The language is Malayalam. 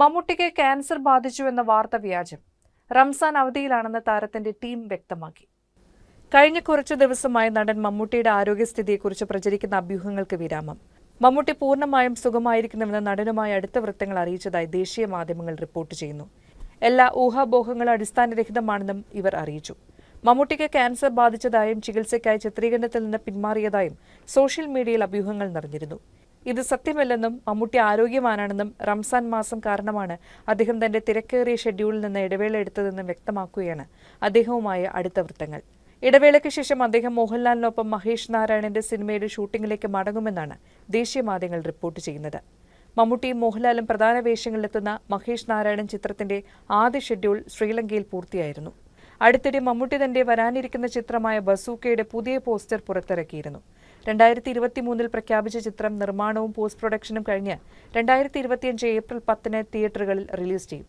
മമ്മൂട്ടിക്ക് ക്യാൻസർ ബാധിച്ചു എന്ന വാർത്ത വ്യാജം. റംസാൻ അവധിയിലാണെന്ന് താരത്തിന്റെ ടീം വ്യക്തമാക്കി. കഴിഞ്ഞ കുറച്ചു ദിവസമായി നടൻ മമ്മൂട്ടിയുടെ ആരോഗ്യസ്ഥിതിയെക്കുറിച്ച് പ്രചരിക്കുന്ന അഭ്യൂഹങ്ങൾക്ക് വിരാമം. മമ്മൂട്ടി പൂർണമായും സുഖമായിരിക്കുന്നുവെന്ന് നടനുമായി അടുത്ത വൃത്തങ്ങൾ അറിയിച്ചതായി ദേശീയ മാധ്യമങ്ങൾ റിപ്പോർട്ട് ചെയ്യുന്നു. എല്ലാ ഊഹാബോഹങ്ങളും അടിസ്ഥാനരഹിതമാണെന്നും ഇവർ അറിയിച്ചു. മമ്മൂട്ടിക്ക് ക്യാൻസർ ബാധിച്ചതായും ചികിത്സയ്ക്കായി ചിത്രീകരണത്തിൽ നിന്ന് പിന്മാറിയതായും സോഷ്യൽ മീഡിയയിൽ അഭ്യൂഹങ്ങൾ നിറഞ്ഞിരുന്നു. ഇത് സത്യമല്ലെന്നും മമ്മൂട്ടി ആരോഗ്യവാനാണെന്നും റംസാൻ മാസം കാരണമാണ് അദ്ദേഹം തന്റെ തിരക്കേറിയ ഷെഡ്യൂളിൽ നിന്ന് ഇടവേള എടുത്തതെന്നും വ്യക്തമാക്കുകയാണ് അദ്ദേഹവുമായ അടുത്ത വൃത്തങ്ങൾ. ഇടവേളയ്ക്ക് ശേഷം അദ്ദേഹം മോഹൻലാലിനൊപ്പം മഹേഷ് നാരായണന്റെ സിനിമയുടെ ഷൂട്ടിംഗിലേക്ക് മടങ്ങുമെന്നാണ് ദേശീയ മാധ്യമങ്ങൾ റിപ്പോർട്ട് ചെയ്യുന്നത്. മമ്മൂട്ടിയും മോഹൻലാലും പ്രധാന വേഷങ്ങളിലെത്തുന്ന മഹേഷ് നാരായണൻ ചിത്രത്തിന്റെ ആദ്യ ഷെഡ്യൂൾ ശ്രീലങ്കയിൽ പൂർത്തിയായിരുന്നു. അടുത്തിടെ മമ്മൂട്ടി തന്റെ വരാനിരിക്കുന്ന ചിത്രമായ ബസൂക്കയുടെ പുതിയ പോസ്റ്റർ പുറത്തിറക്കിയിരുന്നു. രണ്ടായിരത്തി ഇരുപത്തി മൂന്നിൽ പ്രഖ്യാപിച്ച ചിത്രം നിർമ്മാണവും പോസ്റ്റ് പ്രൊഡക്ഷനും കഴിഞ്ഞ് രണ്ടായിരത്തി ഇരുപത്തിയഞ്ച് ഏപ്രിൽ പത്തിന് തിയേറ്ററുകളിൽ റിലീസ് ചെയ്യും.